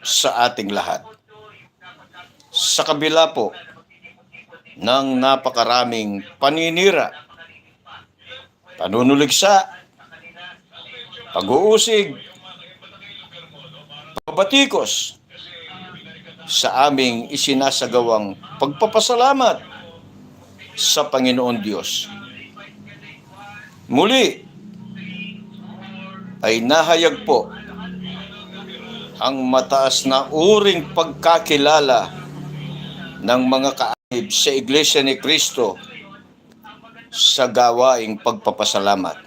sa ating lahat. Sa kabila po ng napakaraming paninira, panunuligsa, pag-uusig, pabatikos sa aming isinasagawang pagpapasalamat sa Panginoon Diyos. Muli ay nahayag po ang mataas na uring pagkakilala ng mga kaanib sa Iglesia ni Kristo sa gawaing pagpapasalamat.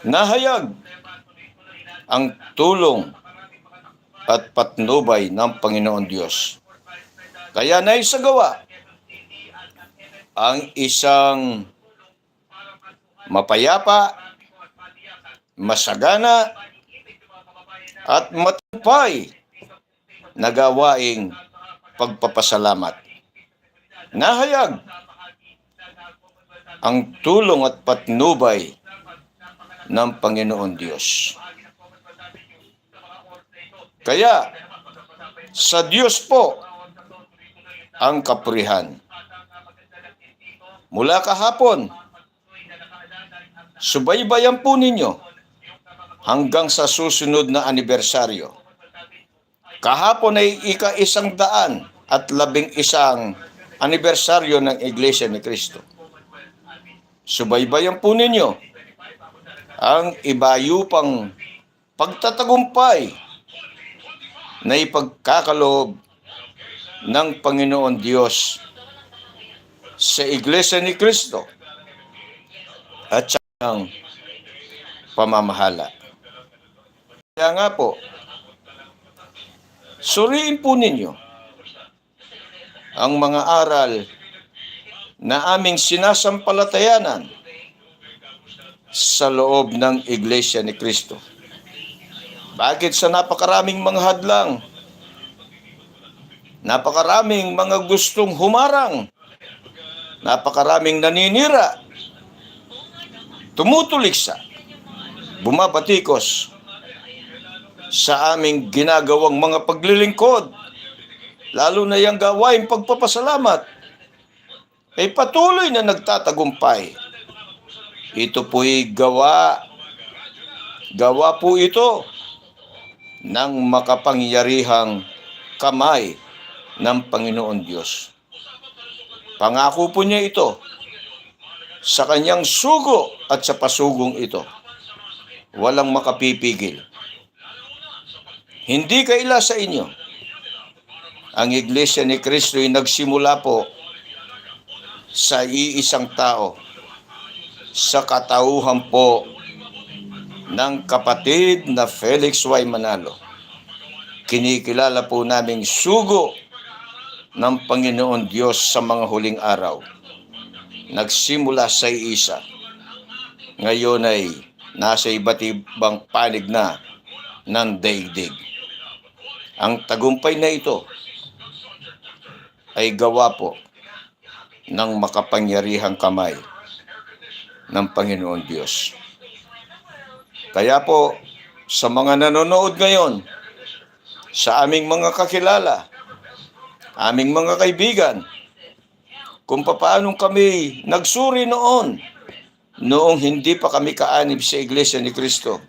Nahayag ang tulong at patnubay ng Panginoon Diyos. Kaya naisagawa ang isang mapayapa, masagana, at matagumpay na gawaing pagpapasalamat. Nahayag ang tulong at patnubay ng Panginoon Diyos. Kaya, sa Diyos po ang kapurihan. Mula kahapon, subaybayan po ninyo hanggang sa susunod na anibersaryo. Kahapon ay ika-isang daan at labing isang anibersaryo ng Iglesia ni Kristo. Subaybayan po ninyo ang ibayupang pagtatagumpay na ipagkakaloob ng Panginoon Diyos sa Iglesia ni Kristo at sa pamamahala. Kaya nga po, suriin po ninyo ang mga aral na aming sinasampalatayanan sa loob ng Iglesia ni Kristo. Bakit sa napakaraming mga hadlang, napakaraming mga gustong humarang, napakaraming naninira, tumutuliksa, bumabatikos sa aming ginagawang mga paglilingkod, lalo na yung gawain pagpapasalamat, ay patuloy na nagtatagumpay. Ito po'y gawa, gawa po ito ng makapangyarihang kamay ng Panginoon Diyos. Pangako po niya ito sa kanyang sugo at sa pasugong ito. Walang makapipigil. Hindi kaila sa inyo. Ang Iglesia ni Kristo ay nagsimula po sa iisang tao sa katauhan po ng kapatid na Felix Y. Manalo. Kinikilala po naming sugo ng Panginoon Diyos sa mga huling araw. Nagsimula sa isa. Ngayon ay nasa iba't ibang panig na ng daigdig. Ang tagumpay na ito ay gawa po ng makapangyarihang kamay ng Panginoon Diyos. Kaya po, sa mga nanonood ngayon, sa aming mga kakilala, aming mga kaibigan, kung paano kami nagsuri noon, noong hindi pa kami kaanib sa Iglesia ni Kristo.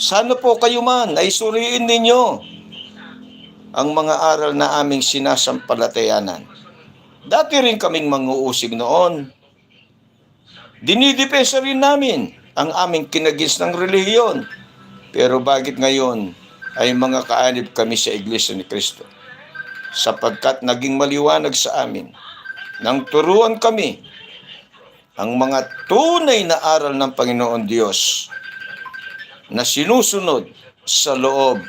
Sana po kayo man ay suriin ninyo ang mga aral na aming sinasampalatayanan. Dati rin kaming manguusig noon. Dinidepensa rin namin ang aming kinagis ng relihiyon. Pero bakit ngayon ay mga kaanib kami sa Iglesia ni Kristo? Sapagkat naging maliwanag sa amin nang turuan kami ang mga tunay na aral ng Panginoon Diyos na sinusunod sa loob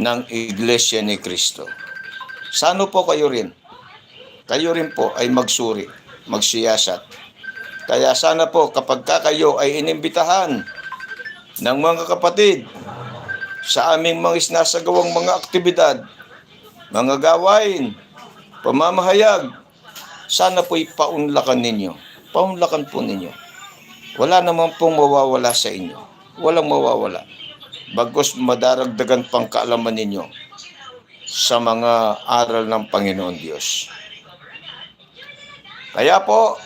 ng Iglesia ni Kristo. Sano po kayo rin? Kayo rin po ay magsuri, magsiyasat. Kaya sana po kapag ka kayo ay inimbitahan ng mga kapatid sa aming mga isnasagawang mga aktibidad, mga gawain, pamamahayag, sana po'y paunlakan ninyo. Paunlakan po ninyo. Wala naman pong mawawala sa inyo. Walang mawawala. Bagos madaragdagan pang kaalaman ninyo sa mga aral ng Panginoon Diyos. Kaya po,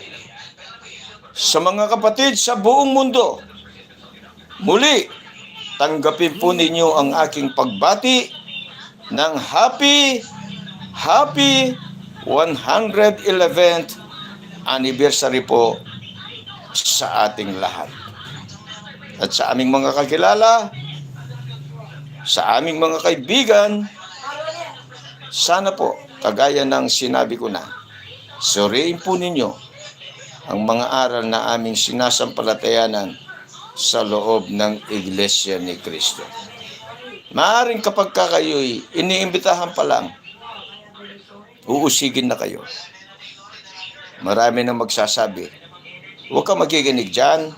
sa mga kapatid sa buong mundo, muli, tanggapin po ninyo ang aking pagbati ng happy, happy 111th anniversary po sa ating lahat. At sa aming mga kakilala, sa aming mga kaibigan, sana po, kagaya ng sinabi ko na, suriin po ninyo ang mga aral na aming sinasampalatayanan sa loob ng Iglesia ni Kristo. Maaring kapag ka kayo'y iniimbitahan pa lang, uusigin na kayo. Marami nang magsasabi, huwag kang makikinig dyan.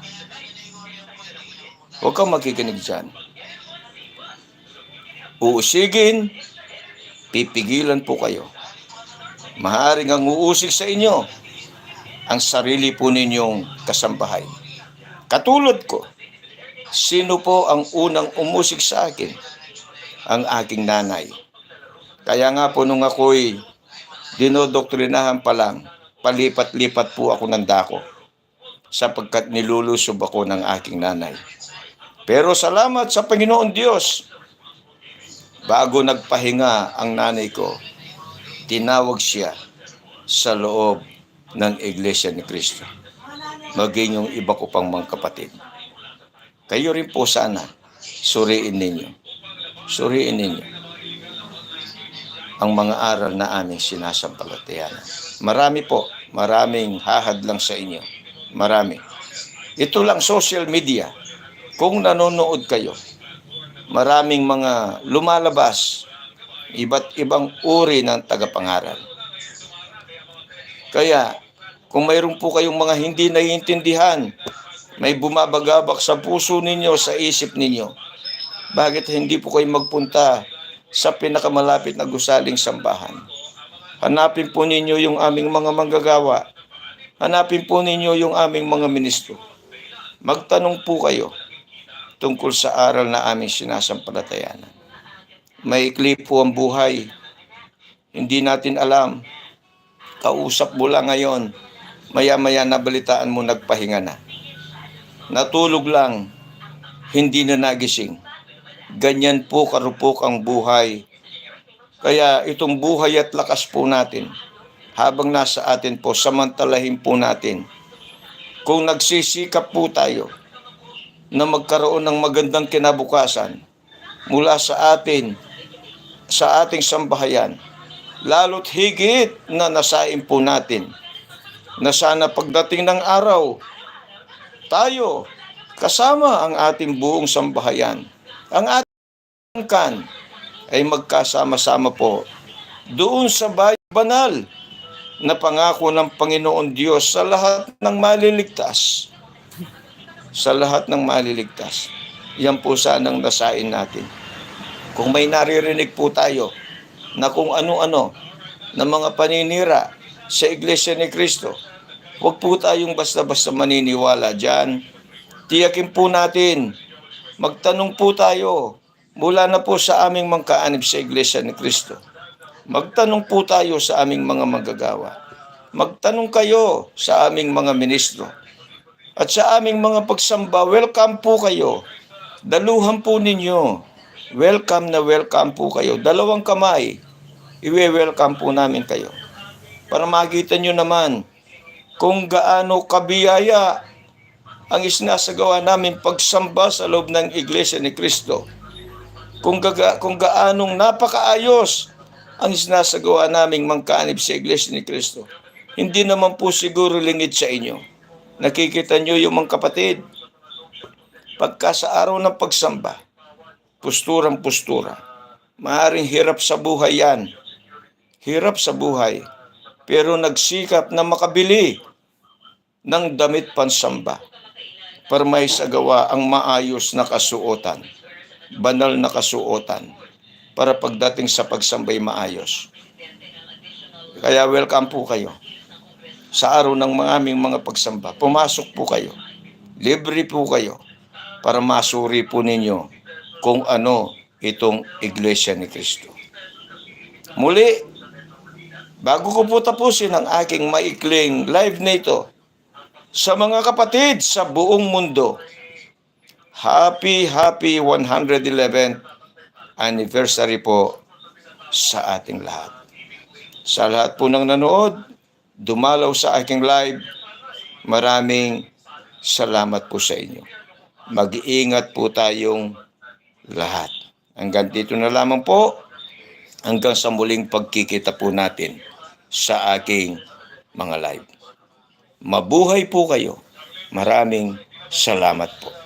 Huwag kang makikinig dyan. Uusigin, pipigilan po kayo. Maharing ang uusig sa inyo ang sarili po ninyong kasambahay. Katulad ko, sino po ang unang umusig sa akin? Ang aking nanay. Kaya nga po nung ako'y dinodoktrinahan pa lang, palipat-lipat po ako ng dako sapagkat nilulusob ako ng aking nanay. Pero salamat sa Panginoon Diyos, bago nagpahinga ang nanay ko, tinawag siya sa loob ng Iglesia ni Kristo. Maging yung iba ko pang mga kapatid. Kayo rin po sana, suriin ninyo. Suriin ninyo ang mga aral na aming sinasampalatayanan. Marami po, maraming hahad lang sa inyo. Marami. Ito lang social media. Kung nanonood kayo, maraming mga lumalabas, iba't ibang uri ng tagapangaral. Kaya, kung mayroon po kayong mga hindi naiintindihan, may bumabagabak sa puso ninyo, sa isip ninyo, bakit hindi po kayo magpunta sa pinakamalapit na gusaling sambahan? Hanapin po ninyo yung aming mga manggagawa. Hanapin po ninyo yung aming mga ministro. Magtanong po kayo tungkol sa aral na aming sinasampalatayanan. Maikli po ang buhay. Hindi natin alam. Kausap mo lang ngayon. Maya-maya nabalitaan mo nagpahinga na. Natulog lang. Hindi na nagising. Ganyan po karupok ang buhay. Kaya itong buhay at lakas po natin, habang nasa atin po, samantalahin po natin. Kung nagsisikap po tayo na magkaroon ng magandang kinabukasan mula sa atin, sa ating sambahayan, lalo't higit na nasain po natin na sana pagdating ng araw, tayo kasama ang ating buong sambahayan, ang ating kan ay magkasama-sama po doon sa bayan banal na pangako ng Panginoon Diyos sa lahat ng maliligtas. Sa lahat ng maliligtas. Yan po sanang nasain natin. Kung may naririnig po tayo na kung ano-ano na mga paninira sa Iglesia ni Kristo, huwag po tayong basta-basta maniniwala dyan. Tiyakin po natin, magtanong po tayo mula na po sa aming mangkaanib sa Iglesia ni Kristo. Magtanong po tayo sa aming mga magagawa. Magtanong kayo sa aming mga ministro. At sa aming mga pagsamba, welcome po kayo. Daluhan po ninyo. Welcome na welcome po kayo. Dalawang kamay. Iwe-welcome po namin kayo. Para makita nyo naman kung gaano kabiyaya ang isinasagawa namin pagsamba sa loob ng Iglesia ni Kristo kung, gaga, kung gaanong napakaayos ang sinasagawa naming mangkanib sa Iglesia ni Kristo. Hindi naman po siguro lingid sa inyo. Nakikita nyo yung mga kapatid, pagka sa araw ng pagsamba, posturang postura, maaring hirap sa buhay yan. Hirap sa buhay. Pero nagsikap na makabili ng damit pansamba para may sagawa ang maayos na kasuotan banal na kasuotan para pagdating sa pagsambay maayos. Kaya welcome po kayo sa araw ng mga aming mga pagsamba. Pumasok po kayo. Libre po kayo para masuri po ninyo kung ano itong Iglesia ni Kristo. Muli, bago ko po tapusin ang aking maikling live na ito, sa mga kapatid sa buong mundo, happy, happy 111th anniversary po sa ating lahat. Sa lahat po ng nanood, dumalaw sa aking live, maraming salamat po sa inyo. Mag-iingat po tayong lahat. Hanggang dito na lamang po, hanggang sa muling pagkikita po natin sa aking mga live. Mabuhay po kayo. Maraming salamat po.